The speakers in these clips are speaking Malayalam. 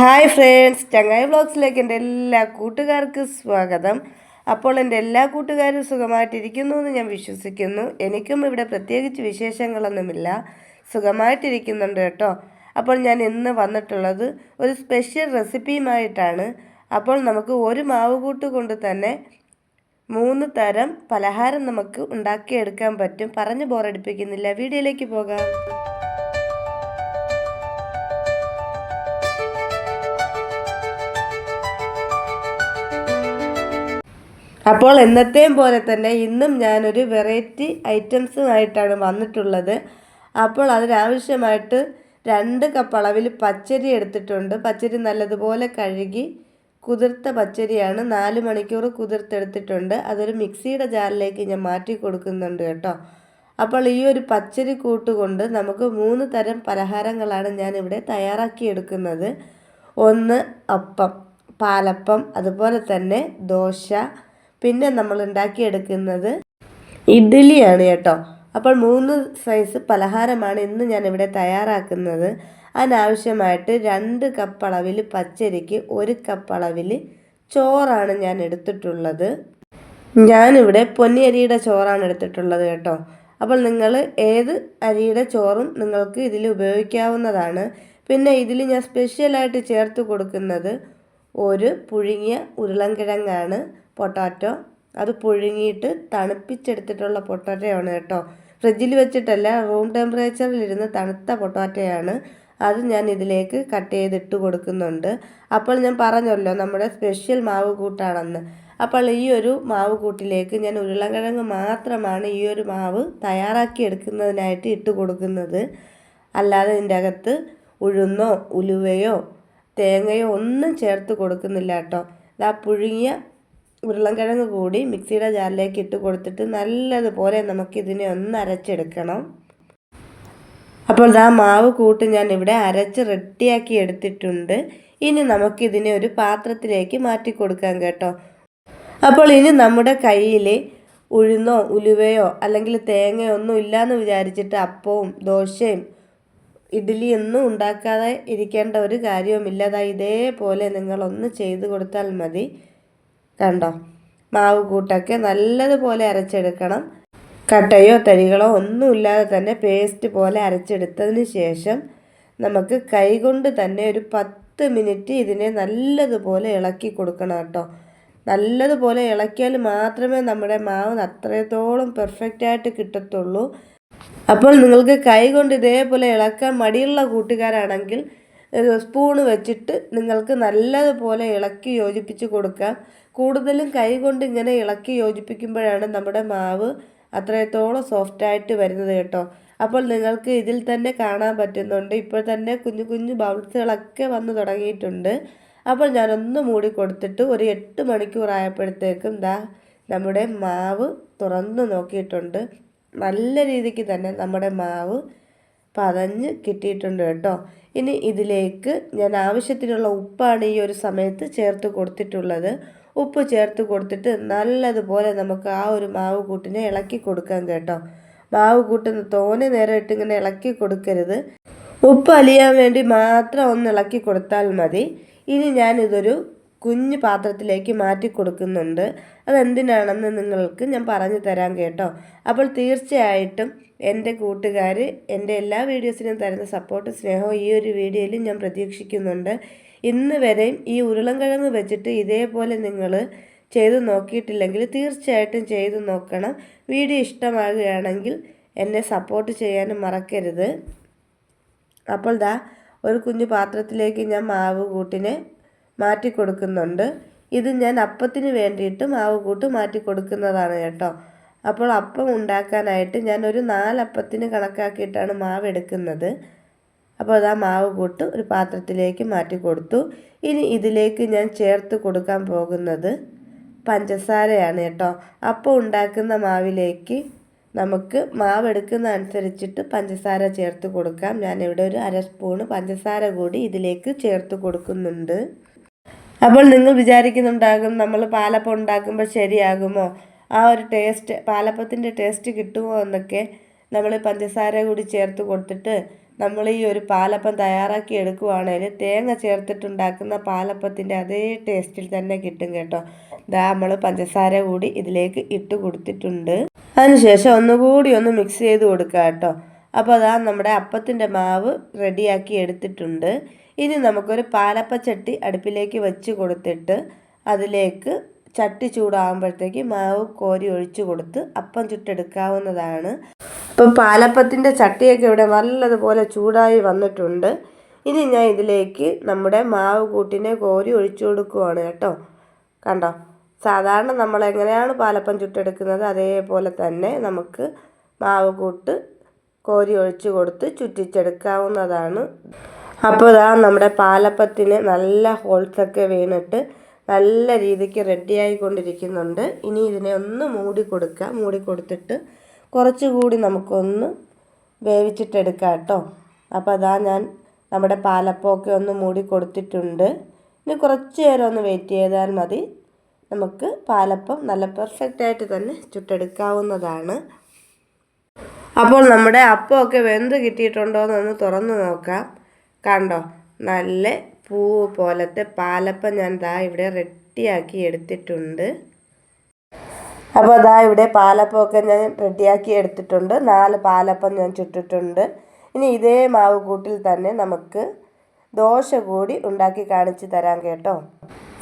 ഹായ് ഫ്രണ്ട്സ് ചങ്ങായി വ്ളോഗ്സിലേക്ക് എന്റെ എല്ലാ കൂട്ടുകാർക്ക് സ്വാഗതം. അപ്പോൾ എന്റെ എല്ലാ കൂട്ടുകാരും സുഖമായിട്ടിരിക്കുന്നു എന്ന് ഞാൻ വിശ്വസിക്കുന്നു. എനിക്കും ഇവിടെ പ്രത്യേകിച്ച് വിശേഷങ്ങളൊന്നുമില്ല. സുഖമായിട്ടിരിക്കുന്നുണ്ട് കേട്ടോ. അപ്പോൾ ഞാൻ ഇന്ന് വന്നിട്ടുള്ളത് ഒരു സ്പെഷ്യൽ റെസിപ്പിയുമായിട്ടാണ്. അപ്പോൾ നമുക്ക് ഒരു മാവ് കൂട്ട് കൊണ്ട് തന്നെ മൂന്ന് തരം പലഹാരം നമുക്ക് ഉണ്ടാക്കിയെടുക്കാൻ പറ്റും. പറഞ്ഞ് ബോറടിപ്പിക്കുന്നില്ല. വീഡിയോയിലേക്ക് പോകാം. അപ്പോൾ എന്നത്തെയും പോലെ തന്നെ ഇന്നും ഞാനൊരു വെറൈറ്റി ഐറ്റംസുമായിട്ടാണ് വന്നിട്ടുള്ളത്. അപ്പോൾ അതിനാവശ്യമായിട്ട് രണ്ട് കപ്പ് അളവിൽ പച്ചരി എടുത്തിട്ടുണ്ട്. പച്ചരി നല്ലതുപോലെ കഴുകി കുതിർത്ത പച്ചരിയാണ്. നാല് മണിക്കൂർ കുതിർത്തെടുത്തിട്ടുണ്ട്. അതൊരു മിക്സിയുടെ ജാറിലേക്ക് ഞാൻ മാറ്റി കൊടുക്കുന്നുണ്ട് കേട്ടോ. അപ്പോൾ ഈ ഒരു പച്ചരി കൂട്ടുകൊണ്ട് നമുക്ക് മൂന്ന് തരം പലഹാരങ്ങളാണ് ഞാനിവിടെ തയ്യാറാക്കിയെടുക്കുന്നത് ഒന്ന് അപ്പം പാലപ്പം അതുപോലെ തന്നെ ദോശ പിന്നെ നമ്മൾ ഉണ്ടാക്കിയെടുക്കുന്നത് ഇഡ്ഡലിയാണ് കേട്ടോ. അപ്പോൾ മൂന്ന് സൈസ് പലഹാരമാണ് ഇന്ന് ഞാനിവിടെ തയ്യാറാക്കുന്നത്. അതിനാവശ്യമായിട്ട് രണ്ട് കപ്പ് അളവിൽ പച്ചരിക്ക് ഒരു കപ്പ് അളവിൽ ചോറാണ് ഞാൻ എടുത്തിട്ടുള്ളത്. ഞാനിവിടെ പൊന്നിയരിയുടെ ചോറാണ് എടുത്തിട്ടുള്ളത് കേട്ടോ. അപ്പോൾ നിങ്ങൾ ഏത് അരിയുടെ ചോറും നിങ്ങൾക്ക് ഇതിൽ ഉപയോഗിക്കാവുന്നതാണ്. പിന്നെ ഇതിൽ ഞാൻ സ്പെഷ്യലായിട്ട് ചേർത്ത് കൊടുക്കുന്നത് ഒരു പുഴുങ്ങിയ ഉരുളൻകിഴങ്ങാണ്. പൊട്ടാറ്റോ. അത് പുഴുങ്ങിയിട്ട് തണുപ്പിച്ചെടുത്തിട്ടുള്ള പൊട്ടാറ്റോയാണ് കേട്ടോ. ഫ്രിഡ്ജിൽ വെച്ചിട്ടല്ല റൂം ടെമ്പറേച്ചറിലിരുന്ന് തണുത്ത പൊട്ടാറ്റയാണ്. അത് ഞാൻ ഇതിലേക്ക് കട്ട് ചെയ്തിട്ട് കൊടുക്കുന്നുണ്ട്. അപ്പോൾ ഞാൻ പറഞ്ഞല്ലോ നമ്മുടെ സ്പെഷ്യൽ മാവ് കൂട്ടാണെന്ന് അപ്പോൾ ഈ ഒരു മാവ് കൂട്ടിലേക്ക് ഞാൻ ഉരുളക്കിഴങ്ങ് മാത്രമാണ് ഈ ഒരു മാവ് തയ്യാറാക്കി എടുക്കുന്നതിനായിട്ട് ഇട്ട് കൊടുക്കുന്നത്. അല്ലാതെ ഇതിന്റെ അകത്ത് ഉഴുന്നോ ഉലുവയോ തേങ്ങയോ ഒന്നും ചേർത്ത് കൊടുക്കുന്നില്ല കേട്ടോ. ആ പുഴുങ്ങിയ ഉരുളൻകിഴങ്ങ് കൂടി മിക്സിയുടെ ജാറിലേക്ക് ഇട്ട് കൊടുത്തിട്ട് നല്ലതുപോലെ നമുക്കിതിനെ ഒന്ന് അരച്ചെടുക്കണം. അപ്പോൾ ഇതാ മാവ് കൂട്ട് ഞാൻ ഇവിടെ അരച്ച് റെഡിയാക്കി എടുത്തിട്ടുണ്ട്. ഇനി നമുക്കിതിനെ ഒരു പാത്രത്തിലേക്ക് മാറ്റി കൊടുക്കാം കേട്ടോ. അപ്പോൾ ഇനി നമ്മുടെ കയ്യിൽ ഉഴുന്നോ ഉലുവയോ അല്ലെങ്കിൽ തേങ്ങയോ ഒന്നും ഇല്ലയെന്ന് വിചാരിച്ചിട്ട് അപ്പവും ദോശയും ഇഡ്ഡലിയൊന്നും ഉണ്ടാക്കാതെ ഇരിക്കേണ്ട ഒരു കാര്യവുമില്ല. അതാ ഇതേപോലെ നിങ്ങളൊന്ന് ചെയ്തു കൊടുത്താൽ മതി. കണ്ടോ? മാവ് കൂട്ടൊക്കെ നല്ലതുപോലെ അരച്ചെടുക്കണം. കട്ടയോ തരികളോ ഒന്നുമില്ലാതെ തന്നെ പേസ്റ്റ് പോലെ അരച്ചെടുത്തതിന് ശേഷം നമുക്ക് കൈകൊണ്ട് തന്നെ ഒരു പത്ത് മിനിറ്റ് ഇതിനെ നല്ലതുപോലെ ഇളക്കി കൊടുക്കണം കേട്ടോ. നല്ലതുപോലെ ഇളക്കിയാൽ മാത്രമേ നമ്മുടെ മാവ് അത്രത്തോളം പെർഫെക്റ്റായിട്ട് കിട്ടത്തുള്ളൂ. അപ്പോൾ നിങ്ങൾക്ക് കൈ കൊണ്ട് ഇതേപോലെ ഇളക്കാൻ മടിയുള്ള കൂട്ടുകാരാണെങ്കിൽ സ്പൂണ് വെച്ചിട്ട് നിങ്ങൾക്ക് നല്ലതുപോലെ ഇളക്കി യോജിപ്പിച്ച് കൊടുക്കാം കൂടുതലും കൈ കൊണ്ട് ഇങ്ങനെ ഇളക്കി യോജിപ്പിക്കുമ്പോഴാണ് നമ്മുടെ മാവ് അത്രത്തോളം സോഫ്റ്റായിട്ട് വരുന്നത് കേട്ടോ. അപ്പോൾ നിങ്ങൾക്ക് ഇതിൽ തന്നെ കാണാൻ പറ്റുന്നുണ്ട്. ഇപ്പോൾ തന്നെ കുഞ്ഞു കുഞ്ഞു ബൗൾസുകളൊക്കെ വന്നു തുടങ്ങിയിട്ടുണ്ട്. അപ്പോൾ ഞാനൊന്ന് മൂടി കൊടുത്തിട്ട് ഒരു എട്ട് മണിക്കൂറായപ്പോഴത്തേക്കും ദാ നമ്മുടെ മാവ് തുറന്നു നോക്കിയിട്ടുണ്ട്. നല്ല രീതിക്ക് തന്നെ നമ്മുടെ മാവ് പതഞ്ഞ് കിട്ടിയിട്ടുണ്ട് കേട്ടോ. ഇനി ഇതിലേക്ക് ഞാൻ ആവശ്യത്തിനുള്ള ഉപ്പാണ് ഈ ഒരു സമയത്ത് ചേർത്ത് കൊടുത്തിട്ടുള്ളത്. ഉപ്പ് ചേർത്ത് കൊടുത്തിട്ട് നല്ലതുപോലെ നമുക്ക് ആ ഒരു മാവ് കൂട്ടിനെ ഇളക്കി കൊടുക്കാം കേട്ടോ. മാവ് കൂട്ടുന്ന തോനെ നേരം ഇട്ട് ഇങ്ങനെ ഇളക്കി കൊടുക്കരുത്. ഉപ്പ് അലിയാൻ വേണ്ടി മാത്രം ഒന്ന് ഇളക്കി കൊടുത്താൽ മതി. ഇനി ഞാനിതൊരു കുഞ്ഞു പാത്രത്തിലേക്ക് മാറ്റി കൊടുക്കുന്നുണ്ട്. അതെന്തിനാണെന്ന് നിങ്ങൾക്ക് ഞാൻ പറഞ്ഞു തരാം കേട്ടോ. അപ്പോൾ തീർച്ചയായിട്ടും എന്റെ കൂട്ടുകാർ എന്റെ എല്ലാ വീഡിയോസിനും തരുന്ന സപ്പോർട്ട് സ്നേഹവും ഈ ഒരു വീഡിയോയിലും ഞാൻ പ്രതീക്ഷിക്കുന്നുണ്ട്. ഇന്ന് വരെയും ഈ ഉരുളൻകിഴങ്ങ് വെച്ചിട്ട് ഇതേപോലെ നിങ്ങൾ ചെയ്ത് നോക്കിയിട്ടില്ലെങ്കിൽ തീർച്ചയായിട്ടും ചെയ്ത് നോക്കണം. വീഡിയോ ഇഷ്ടമാകുകയാണെങ്കിൽ എന്നെ സപ്പോർട്ട് ചെയ്യാനും മറക്കരുത്. അപ്പോൾ ദാ ഒരു കുഞ്ഞു പാത്രത്തിലേക്ക് ഞാൻ മാവ് കൂട്ടിനെ മാറ്റി കൊടുക്കുന്നുണ്ട് ഇത് ഞാൻ അപ്പത്തിന് വേണ്ടിയിട്ട് മാവ് കൂട്ട് മാറ്റി കൊടുക്കുന്നതാണ് കേട്ടോ. അപ്പോൾ അപ്പം ഉണ്ടാക്കാനായിട്ട് ഞാൻ ഒരു നാലപ്പത്തിന് കണക്കാക്കിയിട്ടാണ് മാവ് എടുക്കുന്നത്. അപ്പോൾ അത് ആ മാവ് കൂട്ട് ഒരു പാത്രത്തിലേക്ക് മാറ്റി കൊടുത്തു ഇനി ഇതിലേക്ക് ഞാൻ ചേർത്ത് കൊടുക്കാൻ പോകുന്നത് പഞ്ചസാരയാണ് കേട്ടോ. അപ്പം ഉണ്ടാക്കുന്ന മാവിലേക്ക് നമുക്ക് മാവ് എടുക്കുന്ന അനുസരിച്ചിട്ട് പഞ്ചസാര ചേർത്ത് കൊടുക്കാം. ഞാനിവിടെ ഒരു അര സ്പൂണ് പഞ്ചസാര കൂടി ഇതിലേക്ക് ചേർത്ത് കൊടുക്കുന്നുണ്ട്. അപ്പോൾ നിങ്ങൾ വിചാരിക്കുന്നുണ്ടാകും നമ്മൾ പാലപ്പം ഉണ്ടാക്കുമ്പോൾ ശരിയാകുമോ? ആ ഒരു ടേസ്റ്റ് പാലപ്പത്തിന്റെ ടേസ്റ്റ് കിട്ടുമോ എന്നൊക്കെ നമ്മൾ പഞ്ചസാര കൂടി ചേർത്ത് കൊടുത്തിട്ട് നമ്മൾ ഈ ഒരു പാലപ്പം തയ്യാറാക്കി എടുക്കുവാണെങ്കിൽ തേങ്ങ ചേർത്തിട്ടുണ്ടാക്കുന്ന പാലപ്പത്തിന്റെ അതേ ടേസ്റ്റിൽ തന്നെ കിട്ടും കേട്ടോ. ഇതാ നമ്മൾ പഞ്ചസാര കൂടി ഇതിലേക്ക് ഇട്ട് കൊടുത്തിട്ടുണ്ട്. അതിനുശേഷം ഒന്നുകൂടി ഒന്ന് മിക്സ് ചെയ്ത് കൊടുക്കുക കേട്ടോ. അപ്പോൾ അതാ നമ്മുടെ അപ്പത്തിന്റെ മാവ് റെഡിയാക്കി എടുത്തിട്ടുണ്ട്. ഇനി നമുക്കൊരു പാലപ്പച്ചട്ടി അടുപ്പിലേക്ക് വെച്ച് കൊടുത്തിട്ട് അതിലേക്ക് ചട്ടി ചൂടാകുമ്പോഴത്തേക്ക് മാവ് കോരി ഒഴിച്ച് കൊടുത്ത് അപ്പം ചുട്ടെടുക്കാവുന്നതാണ്. ഇപ്പം പാലപ്പത്തിന്റെ ചട്ടിയൊക്കെ ഇവിടെ നല്ലതുപോലെ ചൂടായി വന്നിട്ടുണ്ട്. ഇനി ഞാൻ ഇതിലേക്ക് നമ്മുടെ മാവ് കൂട്ടിനെ കോരി ഒഴിച്ചു കൊടുക്കുവാണ് കേട്ടോ. കണ്ടോ? സാധാരണ നമ്മൾ എങ്ങനെയാണ് പാലപ്പം ചുട്ടെടുക്കുന്നത്? അതേപോലെ തന്നെ നമുക്ക് മാവ് കൂട്ട് കോരി ഒഴിച്ച് കൊടുത്ത് ചുറ്റിച്ചെടുക്കാവുന്നതാണ്. അപ്പോൾ ഇതാ നമ്മുടെ പാലപ്പത്തിന് നല്ല ഹോൾസൊക്കെ വീണിട്ട് നല്ല രീതിക്ക് റെഡിയായി കൊണ്ടിരിക്കുന്നുണ്ട് ഇനി ഇതിനെ ഒന്ന് മൂടി കൊടുക്കുക. മൂടി കൊടുത്തിട്ട് കുറച്ചുകൂടി നമുക്കൊന്ന് വേവിച്ചിട്ടെടുക്കാം കേട്ടോ. അപ്പോൾ അതാ ഞാൻ നമ്മുടെ പാലപ്പമൊക്കെ ഒന്ന് മൂടി കൊടുത്തിട്ടുണ്ട്. ഇനി കുറച്ച് നേരം ഒന്ന് വെയിറ്റ് ചെയ്താൽ മതി. നമുക്ക് പാലപ്പം നല്ല പെർഫെക്റ്റായിട്ട് തന്നെ ചുട്ടെടുക്കാവുന്നതാണ്. അപ്പോൾ നമ്മുടെ അപ്പമൊക്കെ വെന്ത് കിട്ടിയിട്ടുണ്ടോ എന്നൊന്ന് തുറന്ന് നോക്കാം. കണ്ടോ? നല്ല പൂവ് പോലത്തെ പാലപ്പം ഞാൻ ദാ ഇവിടെ റെഡിയാക്കി എടുത്തിട്ടുണ്ട്. അപ്പോൾ ദാ ഇവിടെ പാലപ്പമൊക്കെ ഞാൻ റെഡിയാക്കി എടുത്തിട്ടുണ്ട്. നാല് പാലപ്പം ഞാൻ ചുട്ടിട്ടുണ്ട്. ഇനി ഇതേ മാവ് കൂട്ടിൽ തന്നെ നമുക്ക് ദോശ കൂടി ഉണ്ടാക്കി കാണിച്ചു തരാം കേട്ടോ.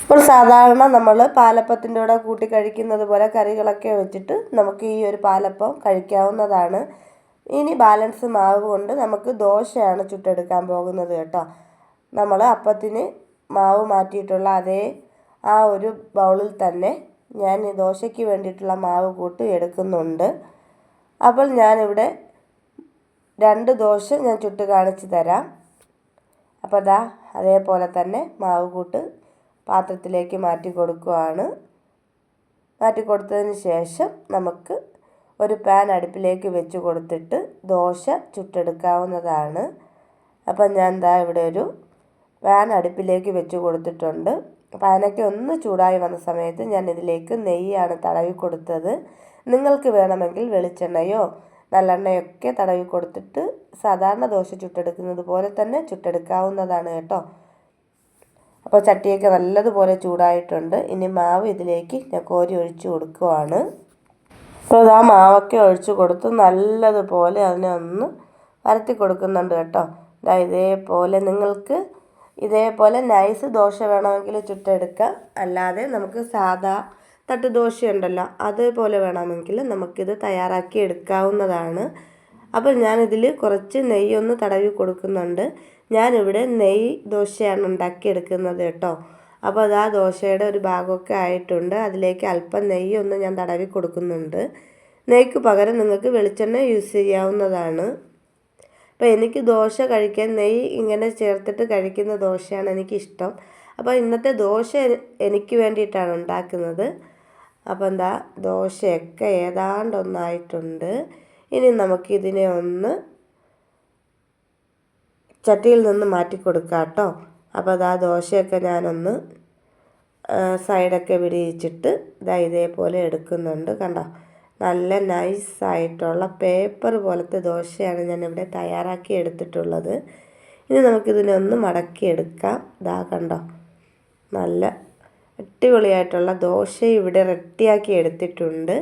ഇപ്പോൾ സാധാരണ നമ്മൾ പാലപ്പത്തിന്റെ കൂടെ കൂട്ടി കഴിക്കുന്നത് പോലെ കറികളൊക്കെ വെച്ചിട്ട് നമുക്ക് ഈ ഒരു പാലപ്പം കഴിക്കാവുന്നതാണ്. ഇനി ബാലൻസ് മാവ് കൊണ്ട് നമുക്ക് ദോശയാണ് ചുട്ടെടുക്കാൻ പോകുന്നത് കേട്ടോ. നമ്മൾ അപ്പത്തിന് മാവ് മാറ്റിയിട്ടുള്ള അതേ ആ ഒരു ബൗളിൽ തന്നെ ഞാൻ ദോശയ്ക്ക് വേണ്ടിയിട്ടുള്ള മാവ് കൂട്ട് എടുക്കുന്നുണ്ട്. അപ്പോൾ ഞാനിവിടെ രണ്ട് ദോശ ഞാൻ ചുട്ട് കാണിച്ചു തരാം. അപ്പോൾ അതാ അതേപോലെ തന്നെ മാവ് കൂട്ട് പാത്രത്തിലേക്ക് മാറ്റി കൊടുക്കുകയാണ് മാറ്റി കൊടുത്തതിന് ശേഷം നമുക്ക് ഒരു പാൻ അടുപ്പിലേക്ക് വെച്ച് കൊടുത്തിട്ട് ദോശ ചുട്ടെടുക്കാവുന്നതാണ്. അപ്പം ഞാൻ എന്താ ഇവിടെ ഒരു പാൻ അടുപ്പിലേക്ക് വെച്ച് കൊടുത്തിട്ടുണ്ട്. പാനൊക്കെ ഒന്ന് ചൂടായി വന്ന സമയത്ത് ഞാൻ ഇതിലേക്ക് നെയ്യാണ് തടവി കൊടുത്തത്. നിങ്ങൾക്ക് വേണമെങ്കിൽ വെളിച്ചെണ്ണയോ നല്ലെണ്ണയൊക്കെ തടവി കൊടുത്തിട്ട് സാധാരണ ദോശ ചുട്ടെടുക്കുന്നത് പോലെ തന്നെ ചുട്ടെടുക്കാവുന്നതാണ് കേട്ടോ. അപ്പോൾ ചട്ടിയൊക്കെ നല്ലതുപോലെ ചൂടായിട്ടുണ്ട്. ഇനി മാവ് ഇതിലേക്ക് ഞാൻ കോരി ഒഴിച്ചു കൊടുക്കുവാണ്. അപ്പോൾ ആ മാവൊക്കെ ഒഴിച്ചു കൊടുത്ത്. നല്ലതുപോലെ അതിനെ ഒന്ന് വരത്തി കൊടുക്കുന്നുണ്ട് കേട്ടോ. ഇതാ ഇതേപോലെ നിങ്ങൾക്ക് ഇതേപോലെ നൈസ് ദോശ വേണമെങ്കിൽ ചുട്ടെടുക്കാം. അല്ലാതെ നമുക്ക് സാധാ തട്ടുദോശയുണ്ടല്ലോ അതേപോലെ വേണമെങ്കിൽ നമുക്കിത് തയ്യാറാക്കി എടുക്കാവുന്നതാണ്. അപ്പോൾ ഞാനിതിൽ കുറച്ച് നെയ്യൊന്ന് തടവി കൊടുക്കുന്നുണ്ട്. ഞാനിവിടെ നെയ്യ് ദോശയാണ് ഉണ്ടാക്കിയെടുക്കുന്നത് കേട്ടോ. അപ്പോൾ അത് ആ ദോശയുടെ ഒരു ഭാഗമൊക്കെ ആയിട്ടുണ്ട്. അതിലേക്ക് അല്പം നെയ്യൊന്ന് ഞാൻ തടവി കൊടുക്കുന്നുണ്ട്. നെയ്ക്ക് പകരം നിങ്ങൾക്ക് വെളിച്ചെണ്ണ യൂസ് ചെയ്യാവുന്നതാണ്. അപ്പോൾ എനിക്ക് ദോശ കഴിക്കാൻ നെയ്യ് ഇങ്ങനെ ചേർത്തിട്ട് കഴിക്കുന്ന ദോശയാണ് എനിക്കിഷ്ടം. അപ്പോൾ ഇന്നത്തെ ദോശ എനിക്ക് വേണ്ടിയിട്ടാണ് ഉണ്ടാക്കുന്നത്. അപ്പോൾ എന്താ ദോശയൊക്കെ ഏതാണ്ട് ഒന്നായിട്ടുണ്ട് ഇനി നമുക്കിതിനെ ഒന്ന് ചട്ടിയിൽ നിന്ന് മാറ്റി കൊടുക്കാം കേട്ടോ. അപ്പോൾ അതാ ദോശയൊക്കെ ഞാനൊന്ന് സൈഡൊക്കെ വിടിയിച്ചിട്ട് ഇതാ ഇതേപോലെ എടുക്കുന്നുണ്ട് കണ്ടോ. നല്ല നൈസായിട്ടുള്ള പേപ്പർ പോലത്തെ ദോശയാണ് ഞാനിവിടെ തയ്യാറാക്കി എടുത്തിട്ടുള്ളത്. ഇനി നമുക്കിതിനെ ഒന്ന് മടക്കിയെടുക്കാം. ഇതാ കണ്ടോ. നല്ല അടിപൊളിയായിട്ടുള്ള ദോശ ഇവിടെ റെഡിയാക്കി എടുത്തിട്ടുണ്ട്.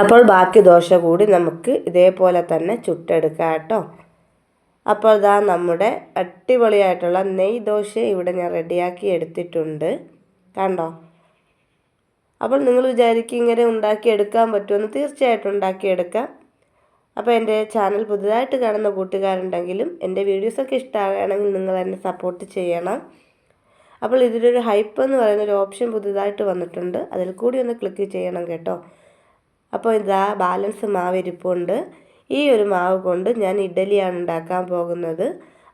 അപ്പോൾ ബാക്കി ദോശ കൂടി നമുക്ക് ഇതേപോലെ തന്നെ ചുട്ടെടുക്കാം കേട്ടോ. അപ്പോൾ ഇതാ നമ്മുടെ അടിപൊളിയായിട്ടുള്ള നെയ് ദോശ ഇവിടെ ഞാൻ റെഡിയാക്കി എടുത്തിട്ടുണ്ട് കണ്ടോ? അപ്പോൾ നിങ്ങൾ വിചാരിക്കും ഇങ്ങനെ ഉണ്ടാക്കിയെടുക്കാൻ പറ്റുമെന്ന് തീർച്ചയായിട്ടും ഉണ്ടാക്കിയെടുക്കാം. അപ്പോൾ എന്റെ ചാനൽ പുതുതായിട്ട് കാണുന്ന കൂട്ടുകാരുണ്ടെങ്കിലും എന്റെ വീഡിയോസൊക്കെ ഇഷ്ടമാണെങ്കിൽ നിങ്ങൾ എന്നെ സപ്പോർട്ട് ചെയ്യണം. അപ്പോൾ ഇതിലൊരു ഹൈപ്പ് എന്ന് പറയുന്ന ഒരു ഓപ്ഷൻ പുതുതായിട്ട് വന്നിട്ടുണ്ട്. അതിൽ കൂടി ഒന്ന് ക്ലിക്ക് ചെയ്യണം കേട്ടോ. അപ്പോൾ ഇതാ ബാലൻസ് മാവ് ഇരിപ്പുണ്ട് ഈ ഒരു മാവ് കൊണ്ട് ഞാൻ ഇഡ്ഡലിയാണ് ഉണ്ടാക്കാൻ പോകുന്നത്.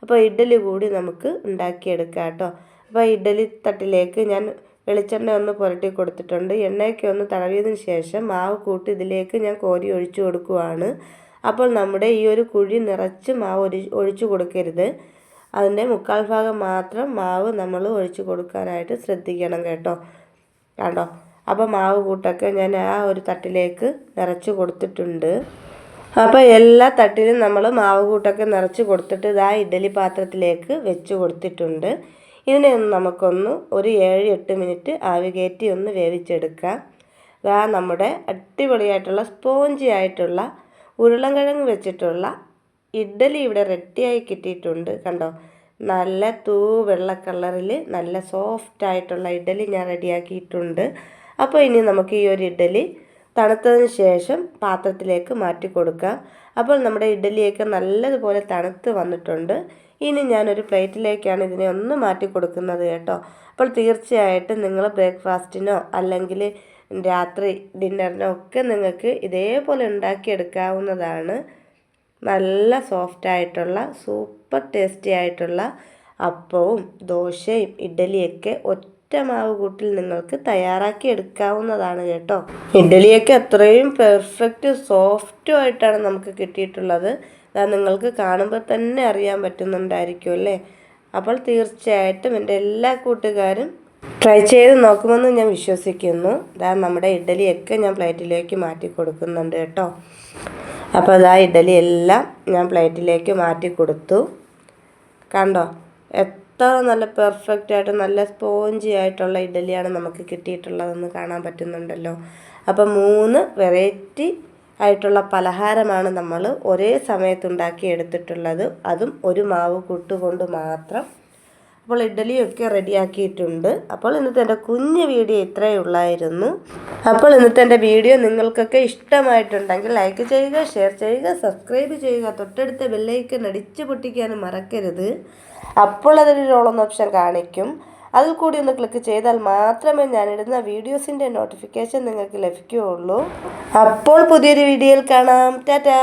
അപ്പോൾ ഇഡ്ഡലി കൂടി നമുക്ക് ഉണ്ടാക്കിയെടുക്കാം കേട്ടോ. അപ്പോൾ ഇഡ്ഡലി തട്ടിലേക്ക് ഞാൻ വെളിച്ചെണ്ണ ഒന്ന് പുരട്ടി കൊടുത്തിട്ടുണ്ട്. എണ്ണയൊക്കെ ഒന്ന് തടവിയതിന് ശേഷം മാവ് കൂട്ടി ഇതിലേക്ക് ഞാൻ കോരി ഒഴിച്ചു കൊടുക്കുവാണ്. അപ്പോൾ നമ്മുടെ ഈ ഒരു കുഴി നിറച്ച് മാവ് ഒഴിച്ചു കൊടുക്കരുത്. അതിന്റെ മുക്കാൽ ഭാഗം മാത്രം മാവ് നമ്മൾ ഒഴിച്ചു കൊടുക്കാനായിട്ട് ശ്രദ്ധിക്കണം കേട്ടോ. കണ്ടോ? അപ്പോൾ മാവ് കൂട്ടൊക്കെ ഞാൻ ആ ഒരു തട്ടിലേക്ക് നിറച്ച് കൊടുത്തിട്ടുണ്ട്. അപ്പോൾ എല്ലാ തട്ടിലും നമ്മൾ മാവ് കൂട്ടൊക്കെ നിറച്ച് കൊടുത്തിട്ട് ഇതാ ഇഡ്ഡലി പാത്രത്തിലേക്ക് വെച്ച് കൊടുത്തിട്ടുണ്ട്. ഇതിനെ ഒന്ന് നമുക്കൊന്ന് ഒരു ഏഴ് എട്ട് മിനിറ്റ് ആവി കയറ്റി ഒന്ന് വേവിച്ചെടുക്കാം. ഇതാ നമ്മുടെ അടിപൊളിയായിട്ടുള്ള സ്പോഞ്ചി ആയിട്ടുള്ള ഉരുളൻകിഴങ്ങ് വെച്ചിട്ടുള്ള ഇഡ്ഡലി ഇവിടെ റെഡിയായി കിട്ടിയിട്ടുണ്ട് കണ്ടോ? നല്ല തൂ വെള്ള കളറിൽ നല്ല സോഫ്റ്റ് ആയിട്ടുള്ള ഇഡ്ഡലി ഞാൻ റെഡിയാക്കിയിട്ടുണ്ട്. അപ്പോൾ ഇനി നമുക്ക് ഈ ഒരു ഇഡ്ഡലി തണുത്തതിന് ശേഷം പാത്രത്തിലേക്ക് മാറ്റി കൊടുക്കാം അപ്പോൾ നമ്മുടെ ഇഡ്ഡലിയൊക്കെ നല്ലതുപോലെ തണുത്ത് വന്നിട്ടുണ്ട്. ഇനി ഞാനൊരു പ്ലേറ്റിലേക്കാണ് ഇതിനെ ഒന്ന് മാറ്റി കൊടുക്കുന്നത് കേട്ടോ. അപ്പോൾ തീർച്ചയായിട്ടും നിങ്ങൾ ബ്രേക്ക്ഫാസ്റ്റിനോ അല്ലെങ്കിൽ രാത്രി ഡിന്നറിനോ ഒക്കെ നിങ്ങൾക്ക് ഇതേപോലെ ഉണ്ടാക്കിയെടുക്കാവുന്നതാണ്. നല്ല സോഫ്റ്റ് ആയിട്ടുള്ള സൂപ്പർ ടേസ്റ്റി ആയിട്ടുള്ള അപ്പവും ദോശയും ഇഡ്ഡലിയൊക്കെ ഒറ്റ മാവ് കൂട്ടിൽ നിങ്ങൾക്ക് തയ്യാറാക്കി എടുക്കാവുന്നതാണ് കേട്ടോ. ഇഡലിയൊക്കെ അത്രയും പെർഫെക്റ്റ് സോഫ്റ്റും ആയിട്ടാണ് നമുക്ക് കിട്ടിയിട്ടുള്ളത്. അത് നിങ്ങൾക്ക് കാണുമ്പോൾ തന്നെ അറിയാൻ പറ്റുന്നുണ്ടായിരിക്കും അല്ലേ? അപ്പോൾ തീർച്ചയായിട്ടും എന്റെ എല്ലാ കൂട്ടുകാരും ട്രൈ ചെയ്ത് നോക്കുമെന്ന് ഞാൻ വിശ്വസിക്കുന്നു. ഇതാ നമ്മുടെ ഇഡലിയൊക്കെ ഞാൻ പ്ലേറ്റിലേക്ക് മാറ്റി കൊടുക്കുന്നുണ്ട് കേട്ടോ. അപ്പോൾ അതാ ഇഡ്ഡലി എല്ലാം ഞാൻ പ്ലേറ്റിലേക്ക് മാറ്റി കൊടുത്തു. കണ്ടോ? എത്ര നല്ല പെർഫെക്റ്റ് ആയിട്ട് നല്ല സ്പോഞ്ചി ആയിട്ടുള്ള ഇഡലിയാണ് നമുക്ക് കിട്ടിയിട്ടുള്ളതെന്ന് കാണാൻ പറ്റുന്നുണ്ടല്ലോ. അപ്പം മൂന്ന് വെറൈറ്റി ആയിട്ടുള്ള പലഹാരമാണ് നമ്മൾ ഒരേ സമയത്ത് ഉണ്ടാക്കി എടുത്തിട്ടുള്ളത് അതും ഒരു മാവ് കൂട്ടുകൊണ്ട് മാത്രം അപ്പോൾ ഇഡ്ഡലിയൊക്കെ റെഡിയാക്കിയിട്ടുണ്ട്. അപ്പോൾ ഇന്നത്തെ എന്റെ കുഞ്ഞ് വീഡിയോ ഇത്രയേ ഉള്ളായിരുന്നു. അപ്പോൾ ഇന്നത്തെ എന്റെ വീഡിയോ നിങ്ങൾക്കൊക്കെ ഇഷ്ടമായിട്ടുണ്ടെങ്കിൽ ലൈക്ക് ചെയ്യുക ഷെയർ ചെയ്യുക സബ്സ്ക്രൈബ് ചെയ്യുക. തൊട്ടടുത്ത ബെല്ലൈക്കൻ അടിച്ച് പൊട്ടിക്കാനും മറക്കരുത്. അപ്പോൾ അതൊരു റോളൊന്ന് ഓപ്ഷൻ കാണിക്കും. അതിൽ കൂടി ഒന്ന് ക്ലിക്ക് ചെയ്താൽ മാത്രമേ ഞാനിടുന്ന വീഡിയോസിന്റെ നോട്ടിഫിക്കേഷൻ നിങ്ങൾക്ക് ലഭിക്കുകയുള്ളൂ. അപ്പോൾ പുതിയൊരു വീഡിയോയിൽ കാണാം. ടാറ്റാ!